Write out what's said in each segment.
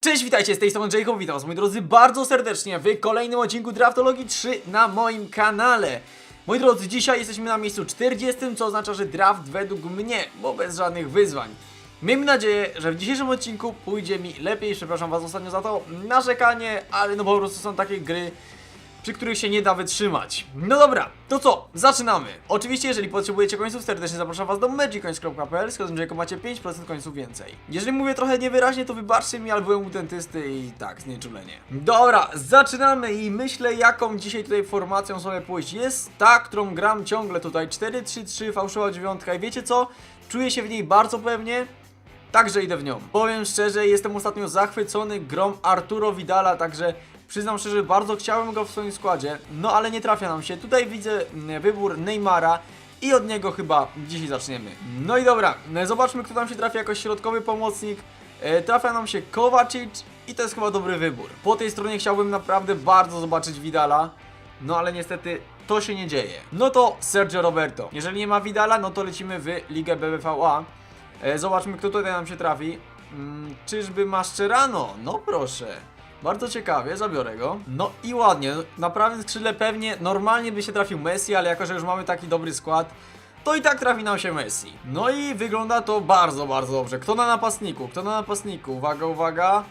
Cześć, witajcie, z tej strony Jacob, witam was moi drodzy bardzo serdecznie w kolejnym odcinku Draftologii 3 na moim kanale. Moi drodzy, dzisiaj jesteśmy na miejscu 40, co oznacza, że draft według mnie, bo bez żadnych wyzwań. Miejmy nadzieję, że w dzisiejszym odcinku pójdzie mi lepiej, przepraszam was ostatnio za to narzekanie, ale no po prostu są takie gry, przy których się nie da wytrzymać. No dobra, to co? Zaczynamy! Oczywiście, jeżeli potrzebujecie końców, serdecznie zapraszam was do magiccoins.pl, z kodem macie 5% końców więcej. Jeżeli mówię trochę niewyraźnie, to wybaczcie mi, ale byłem u dentysty i tak, znieczulenie. Dobra, zaczynamy i myślę, jaką dzisiaj tutaj formacją sobie pójść. Jest ta, którą gram ciągle tutaj, 4-3-3, fałszywa dziewiątka i wiecie co? Czuję się w niej bardzo pewnie, Także idę w nią. Powiem szczerze, jestem ostatnio zachwycony grą Arturo Vidala, także przyznam szczerze, bardzo chciałem go w swoim składzie, no ale nie trafia nam się. Tutaj widzę mm, wybór Neymara i od niego chyba dzisiaj zaczniemy. No i dobra, e, zobaczmy kto tam się trafi jako środkowy pomocnik. E, Trafia nam się Kovacic i to jest chyba dobry wybór. Po tej stronie chciałbym naprawdę bardzo zobaczyć Vidala, no ale niestety to się nie dzieje. No to Sergio Roberto. Jeżeli nie ma Vidala, no to lecimy w Ligę BBVA. E, zobaczmy, kto tutaj nam się trafi. Mm, czyżby Mascherano? No proszę. Bardzo ciekawie, zabiorę go. No i ładnie, na prawym skrzydle pewnie normalnie by się trafił Messi, ale jako, że już mamy taki dobry skład, to i tak trafi nam się Messi. No i wygląda to bardzo, bardzo dobrze. Kto na napastniku? Kto na napastniku? Uwaga, uwaga.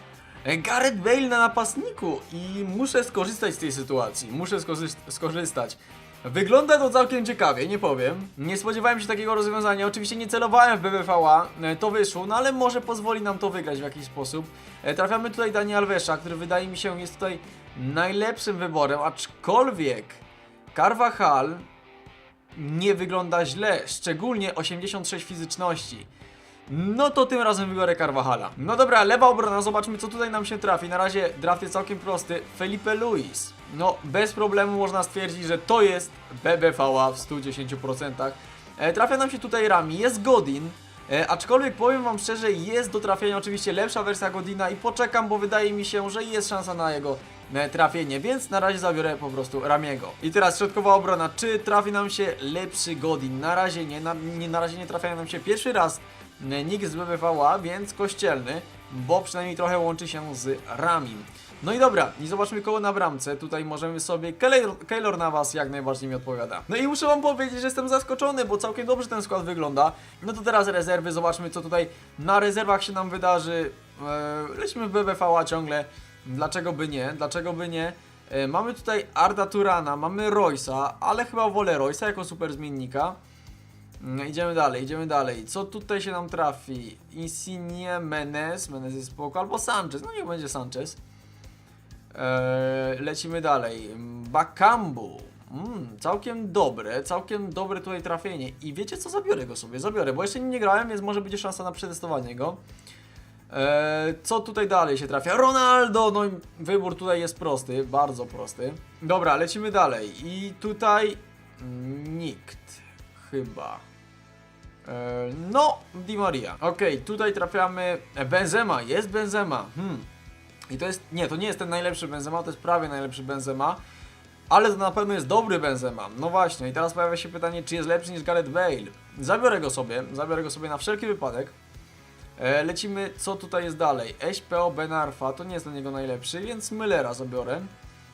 Gareth Bale na napastniku i muszę skorzystać z tej sytuacji. Muszę skorzy- skorzystać. Wygląda to całkiem ciekawie, nie powiem. Nie spodziewałem się takiego rozwiązania. Oczywiście nie celowałem w BBVA, e, to wyszło, no ale może pozwoli nam to wygrać w jakiś sposób. E, Trafiamy tutaj Dani Alvesa, który wydaje mi się jest tutaj najlepszym wyborem, aczkolwiek Carvajal nie wygląda źle, szczególnie 86 fizyczności. No to tym razem wybiorę Carvajala. No dobra, lewa obrona, zobaczmy co tutaj nam się trafi. Na razie draft jest całkiem prosty. Felipe Luis. No, bez problemu można stwierdzić, że to jest BBVA w 110%. E, trafia nam się tutaj Rami, jest Godin. E, aczkolwiek powiem wam szczerze, jest do trafienia oczywiście lepsza wersja Godina i poczekam, bo wydaje mi się, że jest szansa na jego e, trafienie, więc na razie zabiorę po prostu Ramiego. I teraz środkowa obrona, czy trafi nam się lepszy Godin? Na razie nie, na, nie, na razie nie trafiają nam się pierwszy raz nick z BBVA, więc kościelny, bo przynajmniej trochę łączy się z Ramim. No i dobra, i zobaczmy koło na bramce. Tutaj możemy sobie. Keylor, na was jak najbardziej mi odpowiada. No i muszę wam powiedzieć, że jestem zaskoczony, bo całkiem dobrze ten skład wygląda. No to teraz rezerwy, zobaczmy co tutaj na rezerwach się nam wydarzy. Eee, lecimy w BBVA ciągle. Dlaczego by nie? Dlaczego by nie? E, mamy tutaj Arda Turana, mamy Roysa, ale chyba wolę Roysa jako super zmiennika. No, idziemy dalej, idziemy dalej. Co tutaj się nam trafi? Insigne, Menes, Menes jest spoko, albo Sanchez, no niech będzie Sanchez. Eee, lecimy dalej. Bakambu. Mm, całkiem dobre, całkiem dobre tutaj trafienie. I wiecie co? Zabiorę go sobie, zabiorę, bo jeszcze nie grałem, więc może będzie szansa na przetestowanie go. Eee, co tutaj dalej się trafia? Ronaldo! No wybór tutaj jest prosty, bardzo prosty. Dobra, lecimy dalej. I tutaj nikt chyba. Eee, no, Di Maria. Okej, tutaj trafiamy. e, Benzema, jest Benzema. Hmm. I to jest. Nie, to nie jest ten najlepszy Benzema, to jest prawie najlepszy Benzema. Ale to na pewno jest dobry Benzema. No właśnie, i teraz pojawia się pytanie, czy jest lepszy niż Gareth Bale. Zabiorę go sobie, zabiorę go sobie na wszelki wypadek. E, lecimy, co tutaj jest dalej. SPO Benarfa, to nie jest dla niego najlepszy, więc Müllera zabiorę.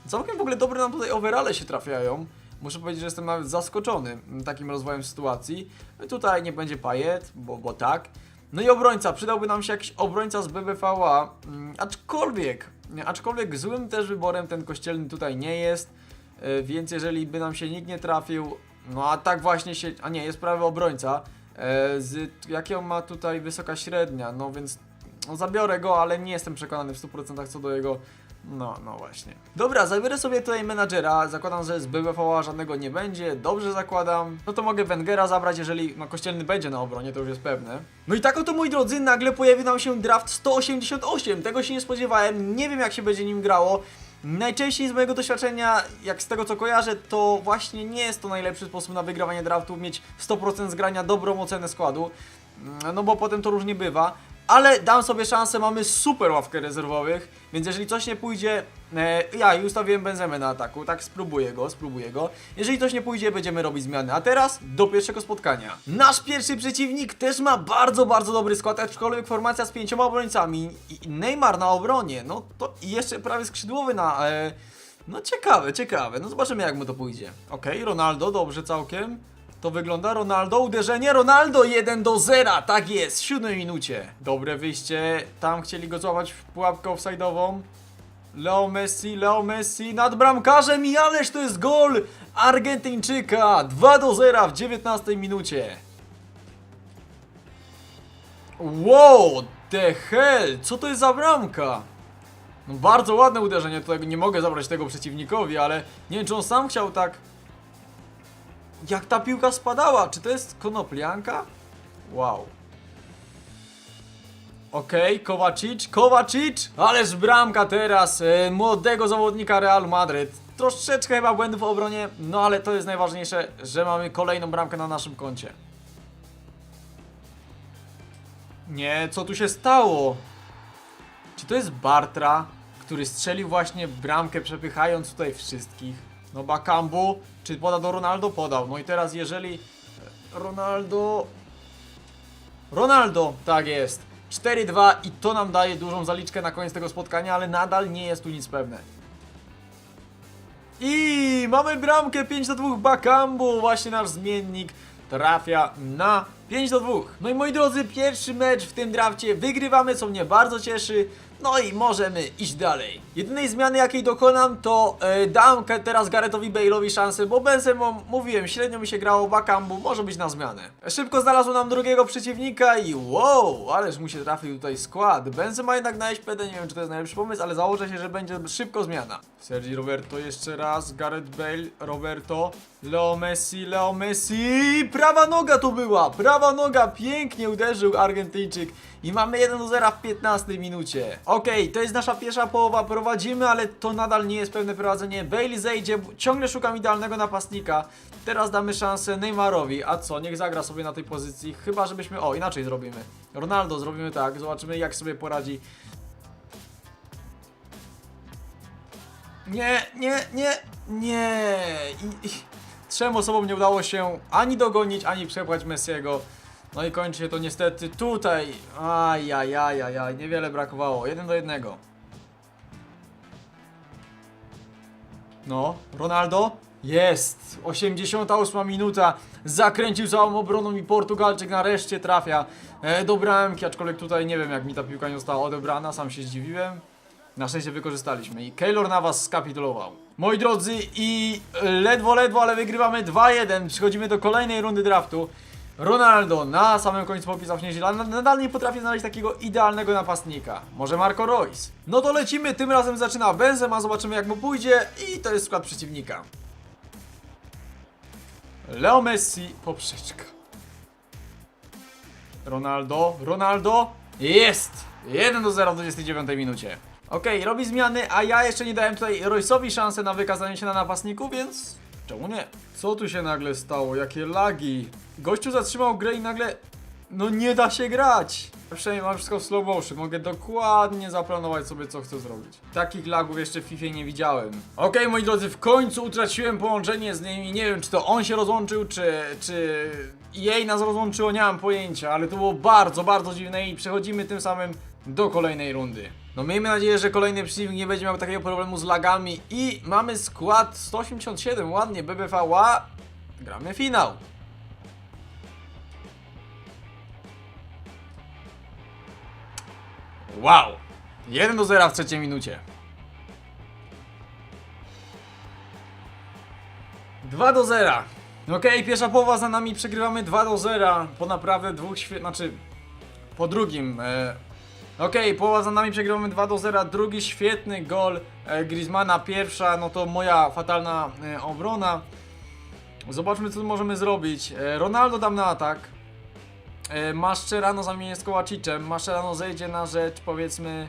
Całkiem w ogóle dobre nam tutaj overale się trafiają. Muszę powiedzieć, że jestem nawet zaskoczony takim rozwojem sytuacji. No tutaj nie będzie Payet, bo, bo tak. No i obrońca, przydałby nam się jakiś obrońca z BBVA, mm, aczkolwiek, aczkolwiek złym też wyborem ten kościelny tutaj nie jest, e, więc jeżeli by nam się nikt nie trafił, no a tak właśnie się, a nie, jest prawy obrońca, e, z, jakie on ma tutaj wysoka średnia, no więc no, zabiorę go, ale nie jestem przekonany w 100% co do jego no, no właśnie. Dobra, zabiorę sobie tutaj menadżera. Zakładam, że z BBVA żadnego nie będzie. Dobrze zakładam. No to mogę Wengera zabrać, jeżeli no, kościelny będzie na obronie, to już jest pewne. No i tak oto, moi drodzy, nagle pojawi nam się draft 188. Tego się nie spodziewałem. Nie wiem, jak się będzie nim grało. Najczęściej z mojego doświadczenia, jak z tego co kojarzę, to właśnie nie jest to najlepszy sposób na wygrawanie draftu, mieć 100% zgrania, dobrą ocenę składu. No bo potem to różnie bywa. Ale dam sobie szansę, mamy super ławkę rezerwowych, więc jeżeli coś nie pójdzie, e, ja i ustawiłem Benzemę na ataku, tak spróbuję go, spróbuję go. Jeżeli coś nie pójdzie, będziemy robić zmiany. A teraz do pierwszego spotkania. Nasz pierwszy przeciwnik też ma bardzo, bardzo dobry skład, aczkolwiek formacja z pięcioma obrońcami i Neymar na obronie, no to i jeszcze prawie skrzydłowy na... E, no ciekawe, ciekawe, no zobaczymy jak mu to pójdzie. Okej, Ronaldo, dobrze całkiem. To wygląda Ronaldo, uderzenie, Ronaldo 1 do 0, tak jest, w siódmej minucie. Dobre wyjście, tam chcieli go złapać w pułapkę offside'ową. Leo Messi, Leo Messi nad bramkarzem i ależ to jest gol Argentyńczyka, 2 do 0 w 19 minucie. Wow, the hell, co to jest za bramka? No bardzo ładne uderzenie, tutaj nie mogę zabrać tego przeciwnikowi, ale nie wiem czy on sam chciał tak jak ta piłka spadała? Czy to jest konoplianka? Wow. Okej, Kowacic, Kowacic, ależ bramka teraz e, młodego zawodnika Real Madryt. Troszeczkę chyba błędów w obronie, no ale to jest najważniejsze, że mamy kolejną bramkę na naszym koncie. Nie, co tu się stało? Czy to jest Bartra, który strzelił właśnie bramkę, przepychając tutaj wszystkich? No Bakambu, czy poda do Ronaldo? Podał. No i teraz jeżeli Ronaldo... Ronaldo, tak jest. 4-2 i to nam daje dużą zaliczkę na koniec tego spotkania, ale nadal nie jest tu nic pewne. I mamy bramkę 5 do 2 Bakambu, właśnie nasz zmiennik trafia na 5 do 2. No i moi drodzy, pierwszy mecz w tym drafcie wygrywamy, co mnie bardzo cieszy. No i możemy iść dalej. Jedynej zmiany jakiej dokonam to e, dam teraz Garethowi Bale'owi szansę, bo Benzemą, mówiłem, średnio mi się grało Bakambu, może być na zmianę. Szybko znalazł nam drugiego przeciwnika i wow, ależ mu się trafił tutaj skład. Benzema jednak na SPD, nie wiem czy to jest najlepszy pomysł, ale założę się, że będzie szybko zmiana. Sergi Roberto jeszcze raz, Gareth Bale, Roberto, Leo Messi, Leo Messi, prawa noga to była, prawa noga, pięknie uderzył Argentyńczyk i mamy 1 do 0 w 15 minucie. Okej, to jest nasza pierwsza połowa, prowadzimy, ale to nadal nie jest pewne prowadzenie. Bale zejdzie, ciągle szukam idealnego napastnika. Teraz damy szansę Neymarowi, a co, niech zagra sobie na tej pozycji, chyba żebyśmy, o inaczej zrobimy. Ronaldo zrobimy tak, zobaczymy jak sobie poradzi. Nie, nie, nie, nie. I, i, trzem osobom nie udało się ani dogonić, ani przepchać Messiego. No i kończy się to niestety tutaj. Ajajajajaj, niewiele brakowało. Jeden do jednego. No, Ronaldo? Jest! 88 minuta. Zakręcił całą obroną i Portugalczyk nareszcie trafia e, do bramki, aczkolwiek tutaj nie wiem jak mi ta piłka nie została odebrana, sam się zdziwiłem. Na szczęście wykorzystaliśmy i Keylor na was skapitulował. Moi drodzy, i ledwo, ledwo, ale wygrywamy 2-1. Przechodzimy do kolejnej rundy draftu. Ronaldo na samym końcu popisał się ale nadal nie potrafi znaleźć takiego idealnego napastnika. Może Marco Reus. No to lecimy, tym razem zaczyna Benzema, zobaczymy jak mu pójdzie i to jest skład przeciwnika. Leo Messi, poprzeczka. Ronaldo, Ronaldo, jest! 1 do 0 w 29 minucie. Okej, robi zmiany, a ja jeszcze nie dałem tutaj Royce'owi szansę na wykazanie się na napastniku, więc czemu nie? Co tu się nagle stało? Jakie lagi? Gościu zatrzymał grę i nagle... No nie da się grać! Przynajmniej mam wszystko w slow motion, mogę dokładnie zaplanować sobie co chcę zrobić. Takich lagów jeszcze w FIFA nie widziałem. Okej moi drodzy, w końcu utraciłem połączenie z nimi, nie wiem czy to on się rozłączył, czy, czy jej nas rozłączyło, nie mam pojęcia, ale to było bardzo, bardzo dziwne i przechodzimy tym samym do kolejnej rundy. No miejmy nadzieję, że kolejny przeciwnik nie będzie miał takiego problemu z lagami i mamy skład 187, ładnie, BBVA, gramy finał. Wow! 1 do 0 w trzeciej minucie. 2 do 0. Okej, pierwsza połowa za nami, przegrywamy 2 do 0 po naprawdę dwóch świe... znaczy po drugim. E... Okej, połowa za nami, przegrywamy 2 do 0, drugi świetny gol e, Griezmana, pierwsza, no to moja fatalna e, obrona. Zobaczmy co możemy zrobić. E, Ronaldo dam na atak. Mascherano zamienię z Kołaciczem. Mascherano zejdzie na rzecz, powiedzmy,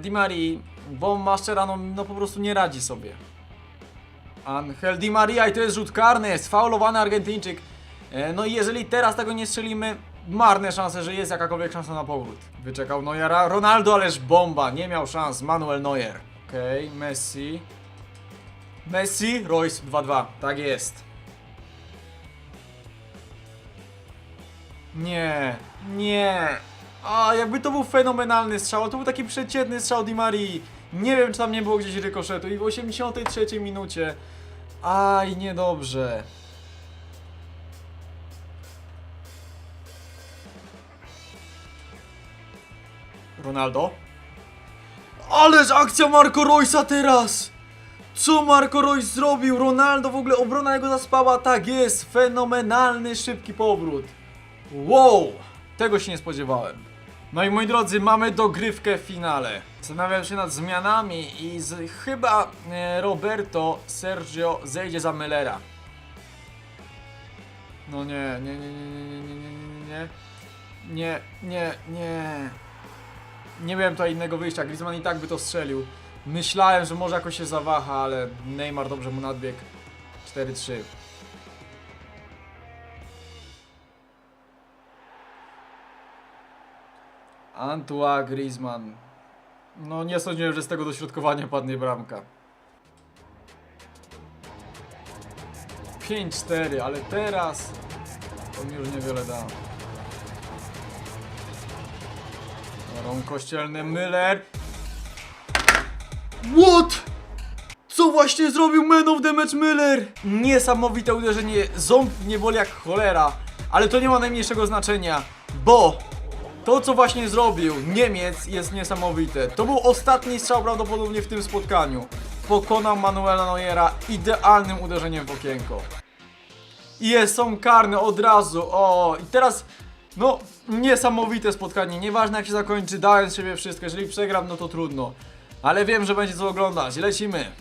Di Marii, bo Mascherano no po prostu nie radzi sobie. Angel Di Maria i to jest rzut karny, jest faulowany Argentyńczyk. No i jeżeli teraz tego nie strzelimy, marne szanse, że jest jakakolwiek szansa na powrót. Wyczekał Neuera. Ronaldo, ależ bomba, nie miał szans. Manuel Neuer. Okej, Messi. Messi, Royce 2-2. Tak jest. Nie, nie. A, jakby to był fenomenalny strzał, to był taki przeciętny strzał Di Marii. Nie wiem, czy tam nie było gdzieś rykoszetu i w 83 minucie. Aj, niedobrze. Ronaldo. Ależ akcja Marco Roysa teraz! Co Marco Royce zrobił? Ronaldo w ogóle obrona jego zaspała. Tak jest, fenomenalny, szybki powrót. Wow! Tego się nie spodziewałem. No i moi drodzy, mamy dogrywkę w finale. Zastanawiam się nad zmianami i chyba e, Roberto Sergio zejdzie za Mellera. No nie, nie, nie, nie, nie, nie, nie, nie, nie, nie, nie. Miałem tutaj innego wyjścia. Griezmann i tak by to strzelił. Myślałem, że może jakoś się zawaha, ale Neymar dobrze mu nadbiegł. 4-3. Antoine Griezmann. No nie sądziłem, że z tego dośrodkowania padnie bramka. 5-4, ale teraz mi już niewiele da. Rąk kościelny Müller. What? Co właśnie zrobił Man of the Match Müller? Niesamowite uderzenie, ząb nie boli jak cholera, ale to nie ma najmniejszego znaczenia, bo to co właśnie zrobił Niemiec jest niesamowite. To był ostatni strzał prawdopodobnie w tym spotkaniu. Pokonał Manuela Neuera idealnym uderzeniem w okienko. I jest, są karne od razu, o i teraz no, niesamowite spotkanie, nieważne jak się zakończy, dałem z siebie wszystko, jeżeli przegram, no to trudno. Ale wiem, że będzie co oglądać, lecimy.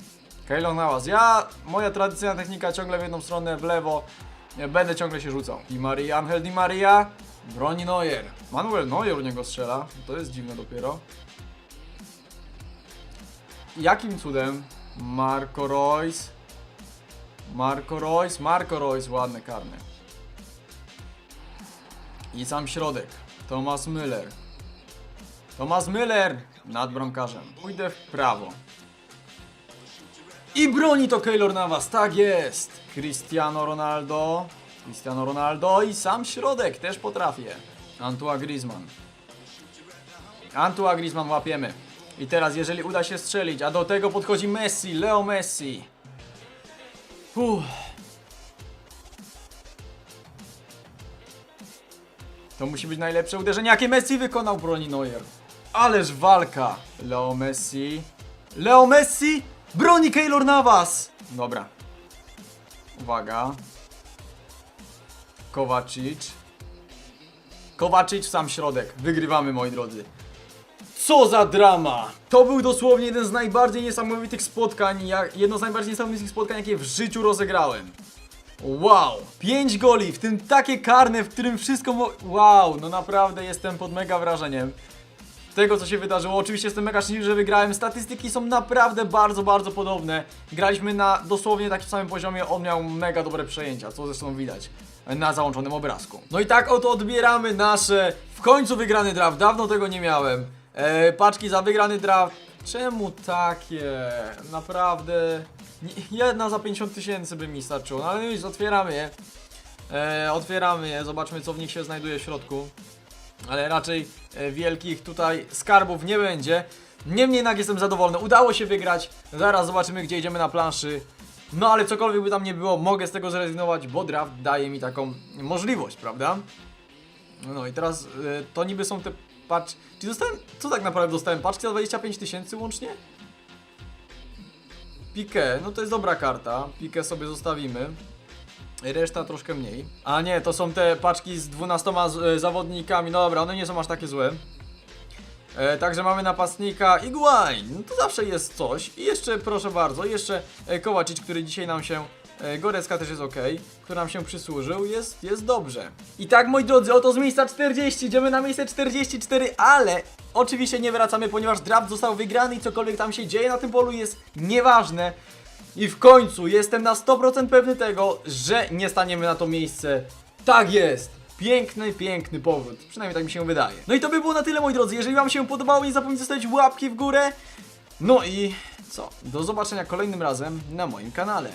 Keylon Navas, ja, moja tradycyjna technika ciągle w jedną stronę, w lewo, będę ciągle się rzucał. Di Maria, Angel Di Maria, broni Neuer. Manuel Neuer u niego strzela, to jest dziwne dopiero. Jakim cudem Marco Royce, Marco Royce, Marco Royce, ładne karne. I sam środek. Thomas Müller. Thomas Müller nad bramkarzem. Pójdę w prawo. I broni to Keylor Navas, tak jest. Cristiano Ronaldo. Cristiano Ronaldo i sam środek też potrafię. Antoine Griezmann. Antoine Griezmann łapiemy. I teraz jeżeli uda się strzelić, a do tego podchodzi Messi, Leo Messi. Uff. To musi być najlepsze uderzenie, jakie Messi wykonał broni Neuer. Ależ walka. Leo Messi. Leo Messi broni Keylor Navas. Dobra. Uwaga. Kowacic. Kowacic w sam środek. Wygrywamy, moi drodzy. Co za drama! To był dosłownie jeden z najbardziej niesamowitych spotkań, jedno z najbardziej niesamowitych spotkań, jakie w życiu rozegrałem. Wow! 5 goli, w tym takie karne, w którym wszystko. Wow, no naprawdę jestem pod mega wrażeniem tego, co się wydarzyło. Oczywiście jestem mega szczęśliwy, że wygrałem. Statystyki są naprawdę bardzo, bardzo podobne. Graliśmy na dosłownie takim samym poziomie. On miał mega dobre przejęcia, co zresztą widać na załączonym obrazku. No i tak oto odbieramy nasze w końcu wygrany draft. Dawno tego nie miałem. E, paczki za wygrany draft. Czemu takie? Naprawdę. Jedna za 50 tysięcy by mi starczyło. No ale już otwieramy je. E, otwieramy je, zobaczmy co w nich się znajduje w środku ale raczej e, wielkich tutaj skarbów nie będzie. Niemniej jednak jestem zadowolony, udało się wygrać, zaraz zobaczymy gdzie idziemy na planszy. No ale cokolwiek by tam nie było, mogę z tego zrezygnować, bo draft daje mi taką możliwość, prawda? No i teraz e, to niby są te paczki, czy dostałem, co tak naprawdę dostałem, paczki za 25 tysięcy łącznie? Pique, no to jest dobra karta, Pique sobie zostawimy. Reszta troszkę mniej. A nie, to są te paczki z 12 z, e, zawodnikami. No dobra, one nie są aż takie złe. E, także mamy napastnika Iguain. No to zawsze jest coś. I jeszcze, proszę bardzo, jeszcze e, Kowacic, który dzisiaj nam się. E, Gorecka też jest ok, który nam się przysłużył, jest, jest dobrze. I tak, moi drodzy, oto z miejsca 40 idziemy na miejsce 44, ale oczywiście nie wracamy, ponieważ draft został wygrany i cokolwiek tam się dzieje na tym polu jest nieważne. I w końcu jestem na 100% pewny tego, że nie staniemy na to miejsce. Tak jest! piękny, piękny powód. Przynajmniej tak mi się wydaje. No i to by było na tyle, moi drodzy. Jeżeli wam się podobało, nie zapomnijcie zostawić łapki w górę. No i co? Do zobaczenia kolejnym razem na moim kanale.